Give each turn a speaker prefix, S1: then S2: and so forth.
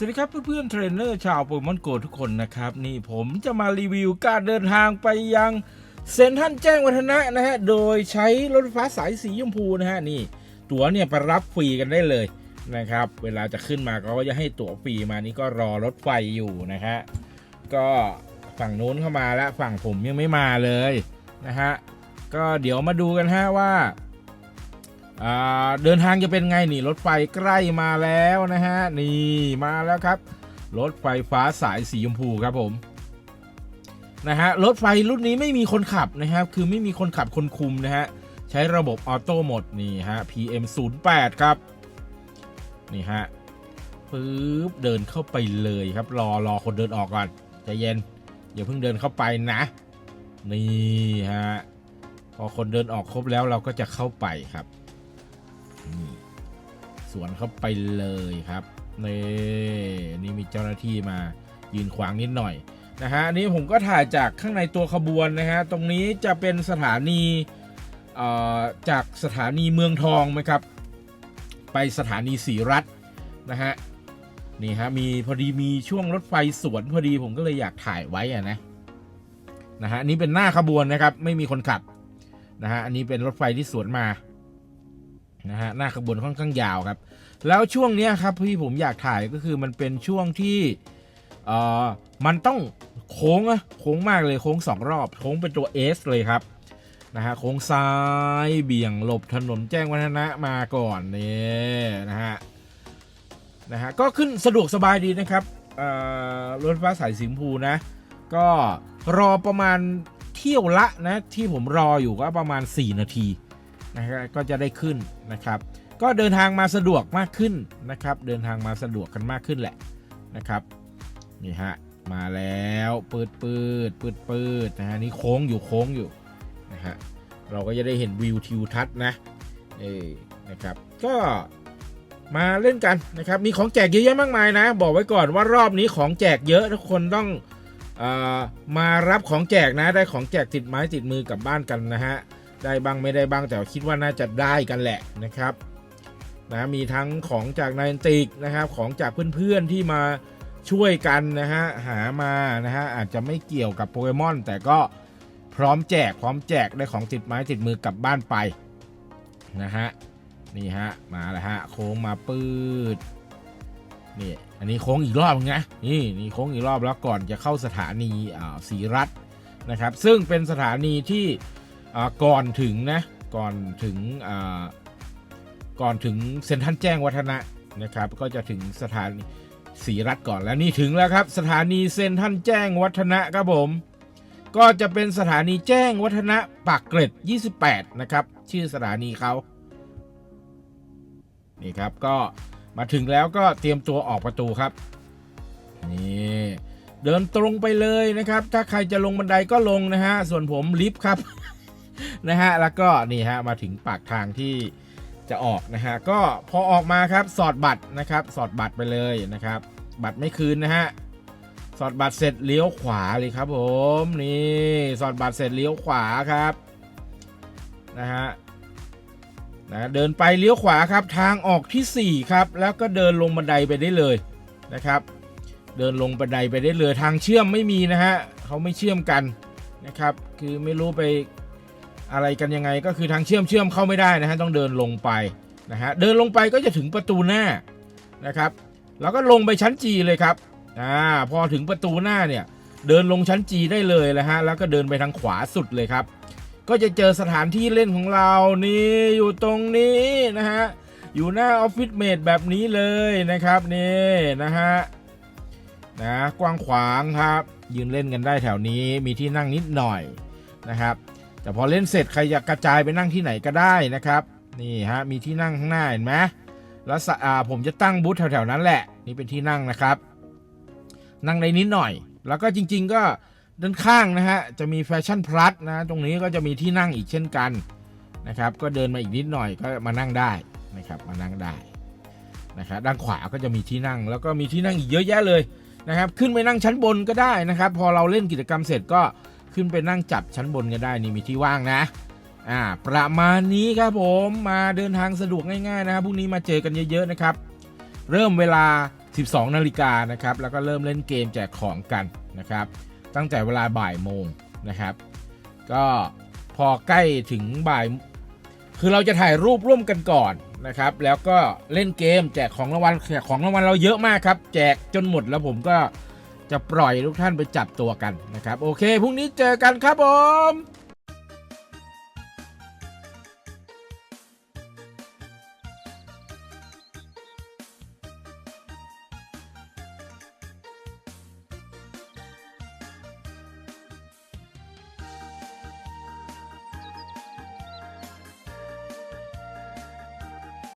S1: สวัสดีครับเพื่อนๆเทรนเนอร์ชาวโปเกมอนโกทุกคนนะครับ นี่ผมจะมารีวิวการเดินทางไปยังเซนทันแจ้งวัฒนะนะฮะ โดยใช้รถไฟฟ้าสายสีชมพูนะฮะ นี่ ตั๋วเนี่ยไปรับฟรีกันได้เลยนะครับ เวลาจะขึ้นมาเขาก็จะให้ตั๋วฟรีมานี่ก็รอรถไฟอยู่นะฮะก็ฝั่งนู้นเข้ามาแล้วฝั่งผมยังไม่มาเลยนะฮะก็เดี๋ยวมาดูกันฮะว่า เดินทางจะเป็นไงนี่รถไฟใกล้มาแล้วนะฮะนี่มาแล้วครับ รถไฟฟ้าสายสีชมพูครับผมนะฮะรถไฟรุ่นนี้ไม่มีคนขับนะครับ คือไม่มีคนขับคนคุมนะฮะใช้ระบบออโต้หมดนี่ฮะ PM 0 8ครับนี่ฮะปึ๊บเดินเข้าไปเลยครับ รอรอคนเดินออกก่อนใจเย็นอย่าเพิ่งเดินเข้าไปนะ นี่ฮะพอคนเดินออกครบแล้วเราก็จะเข้าไปครับ วนเข้าไปเลยครับนี่นี่มีเจ้าหน้าที่มายืนขวางนิดหน่อยนะฮะอันนี้ผมก็ถ่ายจากข้างในตัวขบวนนะฮะตรงนี้จะเป็นสถานีเอ่อจากสถานีเมืองทองไหมครับ ไปสถานีศรีรัตนะฮะนี่ฮะมีพอดีมีช่วงรถไฟสวนพอดีผมก็เลยอยากถ่ายไว้อะนะนะฮะนนี้เป็นหน้าขบวนนะครับ ไม่มีคนขับนะฮะอันนี้เป็นรถไฟที่สวนมา นะฮะหน้าขบวนค่อนข้างยาวครับ แล้วช่วงนี้ครับที่ผมอยากถ่ายก็คือมันเป็นช่วงที่เอ่อมันต้องโค้งอะโค้งมากเลยโค้งสองรอบ โค้งเป็นตัว S เลยครับนะฮะโค้งซ้ายเบี่ยงหลบถนนแจ้งวัฒนะมาก่อนนี่นะฮะนะฮะก็ขึ้นสะดวกสบายดีนะครับเอ่อรถไฟฟ้าสายสีชมพูนะ ก็รอประมาณเที่ยวละนะที่ผมรออยู่ก็ประมาณ 4 นาที นะครับก็จะได้ขึ้นนะครับ ก็เดินทางมาสะดวกมากขึ้นนะครับ เดินทางมาสะดวกกันมากขึ้นแหละนะครับนี่ฮะมาแล้วปืดปืดปืดปืดนะฮะนี่โค้งอยู่โค้งอยู่นะฮะเราก็จะได้เห็นวิวทิวทัศน์นะเออนะครับ ก็มาเล่นกันนะครับ มีของแจกเยอะแยะมากมายนะ บอกไว้ก่อนว่ารอบนี้ของแจกเยอะทุกคนต้องเออมารับของแจกนะ ได้ของแจกติดไม้ติดมือกลับบ้านกันนะฮะ ได้บ้างไม่ได้บ้างแต่คิดว่าน่าจะได้กันแหละนะครับนะมีทั้งของจากนายติกนะครับของจากเพื่อนๆที่มาช่วยกันนะฮะหามานะฮะอาจจะไม่เกี่ยวกับโปเกมอนแต่ก็พร้อมแจกพร้อมแจกได้ของติดไม้ติดมือกลับบ้านไปนะฮะนี่ฮะมาแล้วฮะโค้งมาปืดนี่อันนี้โค้งอีกรอบนึงนะนี่นี่โค้งอีกรอบแล้วก่อนจะเข้าสถานีอ่าศรีรัตน์นะครับ ซึ่งเป็นสถานีที่ ก่อนถึงนะก่อนถึงก่อนถึงเซ็นทรัลแจ้งวัฒนะนะครับ ก็จะถึงสถานีศรีรัตก่อนแล้วนี่ถึงแล้วครับ สถานีเซ็นทรัลแจ้งวัฒนะครับผม ก็จะเป็นสถานีแจ้งวัฒนะปากเกร็ด 28 นะครับ ชื่อสถานีเขานี่ครับก็มาถึงแล้วก็เตรียมตัวออกประตูครับนี่เดินตรงไปเลยนะครับ ถ้าใครจะลงบันไดก็ลงนะฮะส่วนผมลิฟต์ครับ นะฮะแล้วก็นี่ฮะมาถึงปากทางที่จะออกนะฮะก็พอออกมาครับสอดบัตรนะครับ สอดบัตรไปเลยนะครับ บัตรไม่คืนนะฮะสอดบัตรเสร็จเลี้ยวขวาเลยครับผมนี่สอดบัตรเสร็จเลี้ยวขวาครับนะฮะนะเดินไปเลี้ยวขวาครับทางออกที่ 4 ครับ แล้วก็เดินลงบันไดไปได้เลยนะครับ เดินลงบันไดไปได้เลยทางเชื่อมไม่มีนะฮะเขาไม่เชื่อมกันนะครับ คือไม่รู้ไป อะไรกันยังไงก็คือทางเชื่อมเชื่อมเข้าไม่ได้นะฮะต้องเดินลงไปนะฮะเดินลงไปก็จะถึงประตูหน้านะครับแล้วก็ลงไปชั้นจีเลยครับอ่าพอถึงประตูหน้าเนี่ยเดินลงชั้นจีได้เลยนะฮะแล้วก็เดินไปทางขวาสุดเลยครับ ก็จะเจอสถานที่เล่นของเรานี่อยู่ตรงนี้นะฮะอยู่หน้าออฟฟิศเมดแบบนี้เลยนะครับนี่นะฮะนะกว้างขวางครับ ยืนเล่นกันได้แถวนี้มีที่นั่งนิดหน่อยนะครับ แต่พอเล่นเสร็จใครอยากกระจายไปนั่งที่ไหนก็ได้นะครับ นี่ฮะมีที่นั่งข้างหน้าเห็นไหมแล้วอ่าผมจะตั้งบูธแถวๆนั้นแหละ นี่เป็นที่นั่งนะครับ นั่งได้นิดหน่อย แล้วก็จริง ๆ ก็ด้านข้างนะฮะจะมีแฟชั่นพลัสนะตรงนี้ก็จะมีที่นั่งอีกเช่นกันนะครับ ก็เดินมาอีกนิดหน่อยก็มานั่งได้นะครับมานั่งได้นะครับด้านขวาก็จะมีที่นั่ง แล้วก็มีที่นั่งอีกเยอะแยะเลยนะครับ ขึ้นไปนั่งชั้นบนก็ได้นะครับ พอเราเล่นกิจกรรมเสร็จก็ ขึ้นไปนั่งจับชั้นบนก็ได้นี่มีที่ว่างนะอ่าประมาณนี้ครับผมมาเดินทางสะดวกง่ายๆนะครับพรุ่งนี้มาเจอกันเยอะๆนะครับ เริ่มเวลา 12 นาฬิกานะครับแล้วก็เริ่มเล่นเกมแจกของกันนะครับ ตั้งแต่เวลาบ่ายโมงนะครับ ก็พอใกล้ถึงบ่าย คือเราจะถ่ายรูปร่วมกันก่อนนะครับ แล้วก็เล่นเกมแจกของรางวัลแจกของรางวัลเราเยอะมากครับ แจกจนหมดแล้วผมก็ จะปล่อยทุกท่านไปจับตัวกันนะครับ โอเคพรุ่งนี้เจอกันครับผม